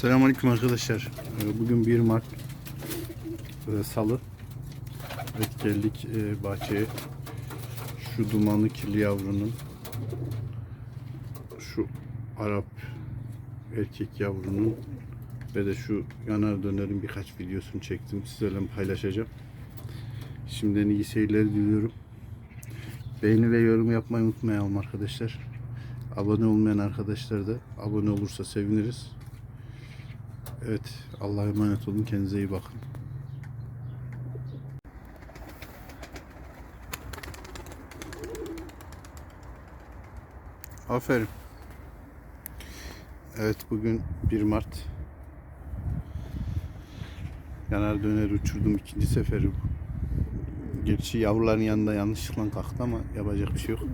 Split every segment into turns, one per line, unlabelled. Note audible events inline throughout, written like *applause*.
Selamünaleyküm arkadaşlar. Ee, Bugün 1 Mart e, Salı. Evet geldik e, bahçeye. Şu dumanlı kirli yavrunun şu Arap erkek yavrunun ve de şu yanar dönerin birkaç videosunu çektim. Sizlerle paylaşacağım. Şimdiden iyi seyirler diliyorum. Beğeni ve yorum yapmayı unutmayalım arkadaşlar. Abone olmayan arkadaşlar da abone olursa seviniriz. Evet, Allah'a emanet olun. Kendinize iyi bakın. Aferin. Evet, bugün 1 Mart. Yanar döner uçurdum ikinci seferi bu. Gerçi yavruların yanında yanlışlıkla kalktı ama yapacak bir şey yok.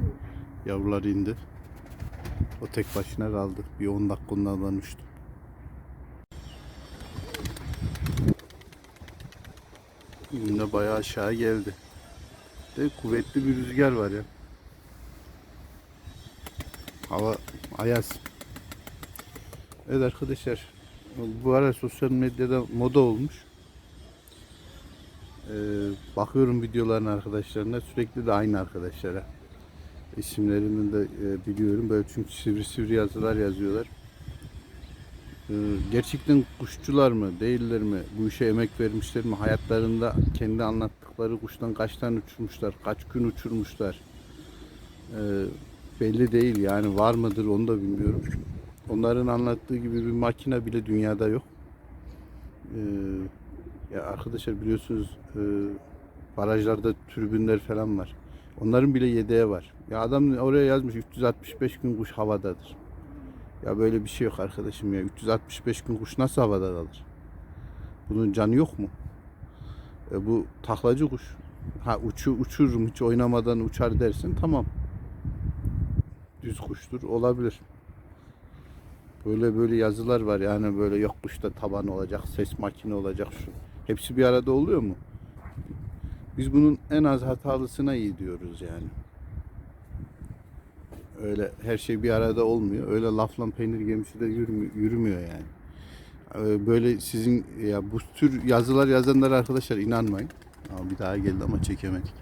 Yavrular indi. O tek başına kaldı. Bir 10 dakika ondan uçtu. Yine bayağı aşağı geldi. De kuvvetli bir rüzgar var ya. Hava ayaz. Evet arkadaşlar. Bu ara sosyal medyada moda olmuş. Ee, bakıyorum videolarına arkadaşlarına sürekli de aynı arkadaşlara. İsimlerini de e, biliyorum. Böyle çünkü sivri sivri yazılar yazıyorlar. Ee, gerçekten kuşçular mı değiller mi? Bu işe emek vermişler mi? Hayatlarında kendi anlattıkları kuştan kaç tane uçurmuşlar kaç gün uçurmuşlar? Ee, belli değil yani var mıdır onu da bilmiyorum. Onların anlattığı gibi bir makine bile dünyada yok. Ee, ya arkadaşlar biliyorsunuz e, barajlarda tribünler falan var. Onların bile yedeği var. Ya adam oraya yazmış 365 gün kuş havadadır ya böyle bir şey yok arkadaşım ya. 365 gün kuş nasıl havada kalır? Bunun canı yok mu? E bu taklacı kuş. Ha uçu uçururum hiç oynamadan uçar dersin tamam. Düz kuştur olabilir. Böyle böyle yazılar var yani böyle yok kuşta taban olacak, ses makine olacak şu. Hepsi bir arada oluyor mu? Biz bunun en az hatalısına iyi diyoruz yani. Öyle her şey bir arada olmuyor. Öyle lafla peynir gemisi de yürümüyor, yani. Ee, Böyle sizin ya bu tür yazılar yazanlara arkadaşlar inanmayın. Ama bir daha geldi ama çekemedik.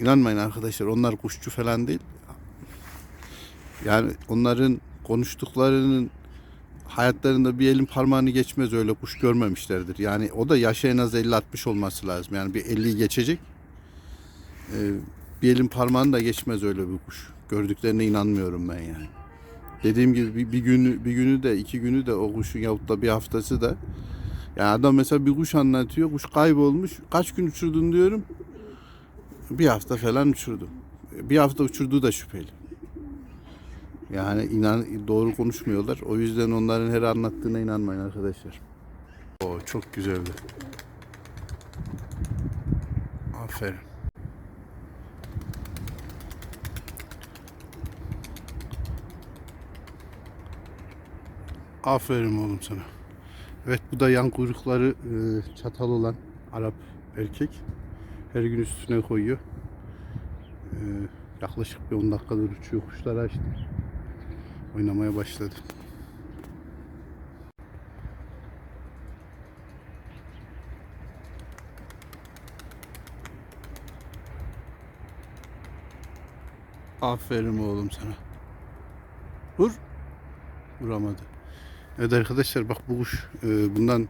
İnanmayın arkadaşlar. Onlar kuşçu falan değil. Yani onların konuştuklarının hayatlarında bir elin parmağını geçmez öyle kuş görmemişlerdir. Yani o da yaşı en az 50-60 olması lazım. Yani bir 50'yi geçecek. Ee, bir elin parmağını da geçmez öyle bir kuş. Gördüklerine inanmıyorum ben yani. Dediğim gibi bir, bir günü bir günü de iki günü de o kuşun yahut da bir haftası da yani adam mesela bir kuş anlatıyor. Kuş kaybolmuş. Kaç gün uçurdun diyorum. Bir hafta falan uçurdu. Bir hafta uçurduğu da şüpheli. Yani inan doğru konuşmuyorlar. O yüzden onların her anlattığına inanmayın arkadaşlar. O çok güzeldi. Aferin. Aferin oğlum sana. Evet bu da yan kuyrukları e, çatal olan Arap erkek. Her gün üstüne koyuyor. E, yaklaşık bir 10 dakikadır uçuyor. Kuşları açtı. Oynamaya başladı. Aferin oğlum sana. Vur. Vuramadı. Evet arkadaşlar bak bu kuş e, bundan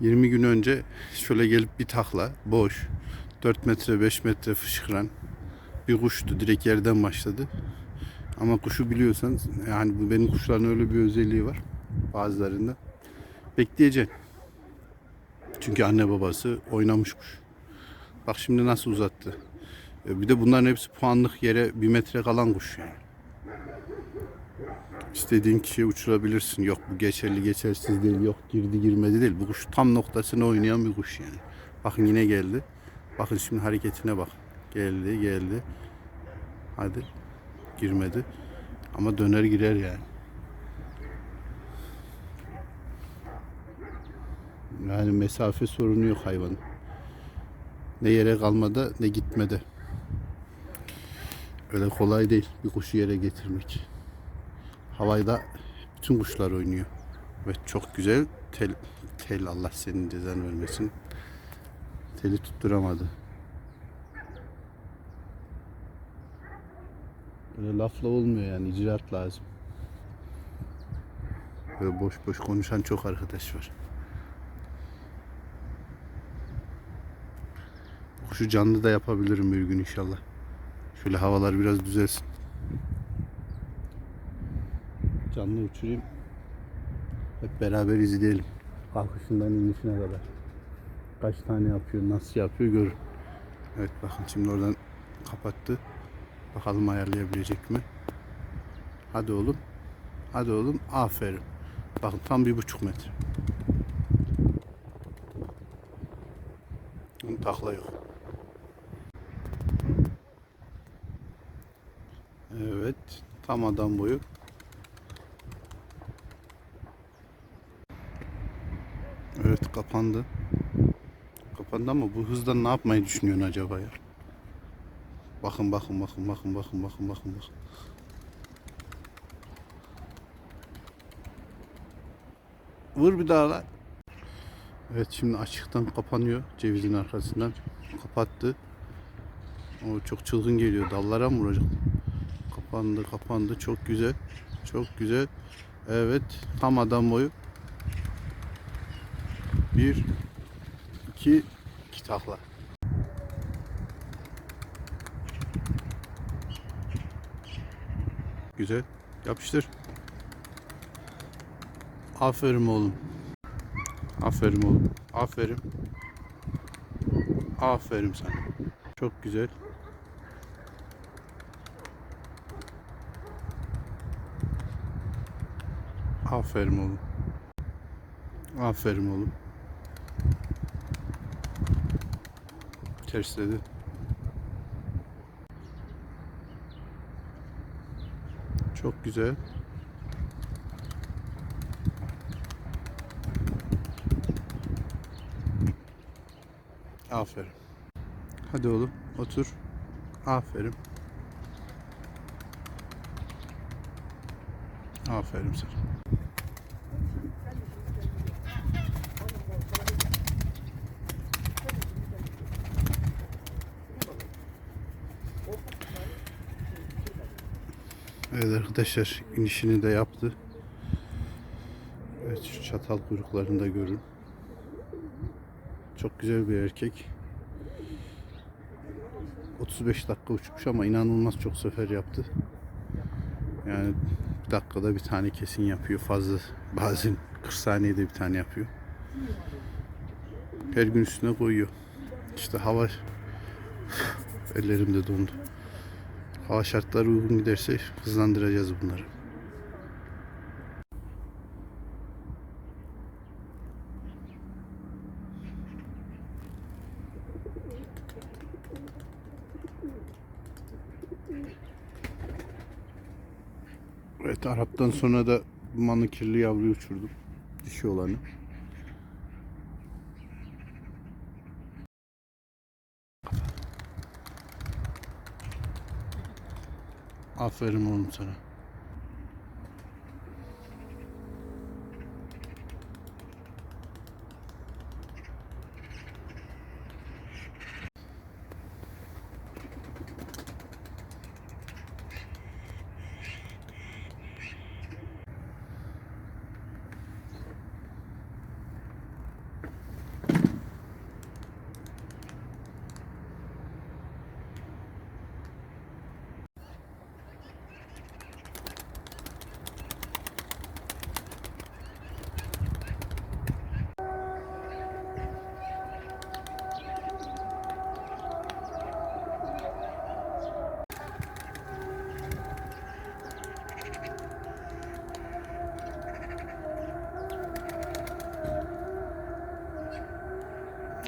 20 gün önce şöyle gelip bir takla boş 4 metre 5 metre fışkıran bir kuştu. Direkt yerden başladı. Ama kuşu biliyorsan yani bu benim kuşların öyle bir özelliği var bazılarında. Bekleyeceksin. Çünkü anne babası oynamış kuş. Bak şimdi nasıl uzattı. E, Bir de bunların hepsi puanlık yere bir metre kalan kuş yani. İstediğin kişiye uçurabilirsin. Yok bu geçerli geçersiz değil. Yok girdi girmedi değil. Bu kuş tam noktasına oynayan bir kuş yani. Bakın yine geldi. Bakın şimdi hareketine bak. Geldi geldi. Hadi. Girmedi. Ama döner girer yani. Yani mesafe sorunu yok hayvanın. Ne yere kalmada ne gitmede. Öyle kolay değil bir kuşu yere getirmek. Havayda bütün kuşlar oynuyor. Evet çok güzel. Tel, tel Allah senin cezanı vermesin. Teli tutturamadı. Böyle lafla olmuyor yani icraat lazım. Böyle boş boş konuşan çok arkadaş var. Kuşu canlı da yapabilirim bir gün inşallah. Şöyle havalar biraz düzelsin. Canlı uçurayım. Hep beraber izleyelim. Kalkışından inişine kadar. Kaç tane yapıyor, nasıl yapıyor görün. Evet bakın şimdi oradan kapattı. Bakalım ayarlayabilecek mi? Hadi oğlum. Hadi oğlum. Aferin. Bakın tam bir buçuk metre. Takla yok. Evet. Tam adam boyu. Evet kapandı. Kapandı ama bu hızdan ne yapmayı düşünüyorsun acaba ya? Bakın bakın bakın bakın bakın bakın bakın bakın. Vur bir daha lan. Evet şimdi açıktan kapanıyor cevizin arkasından. Kapattı. O çok çılgın geliyor. Dallara mı vuracak? Kapandı kapandı. Çok güzel. Çok güzel. Evet. Tam adam boyu. Bir, iki, iki takla. Güzel. Yapıştır. Aferin oğlum. Aferin oğlum. Aferin. Aferin sana. Çok güzel. Aferin oğlum. Aferin oğlum. Tersledi. Çok güzel. Aferin. Hadi oğlum otur. Aferin. Aferin sana. Evet arkadaşlar inişini de yaptı. Evet şu çatal kuyruklarını da görün. Çok güzel bir erkek. 35 dakika uçmuş ama inanılmaz çok sefer yaptı. Yani bir dakikada bir tane kesin yapıyor. Fazla bazen 40 saniyede bir tane yapıyor. Her gün üstüne koyuyor. İşte hava *laughs* ellerim de dondu. Hava şartları uygun giderse hızlandıracağız bunları. Evet Arap'tan sonra da dumanlı kirli yavruyu uçurdum. Dişi olanı. Aferin oğlum sana.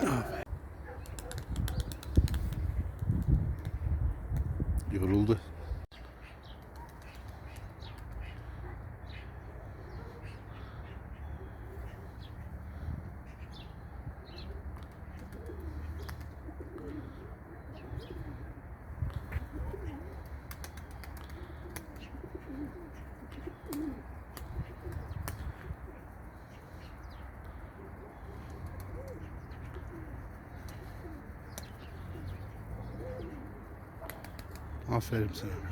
Oh, Aferin sana.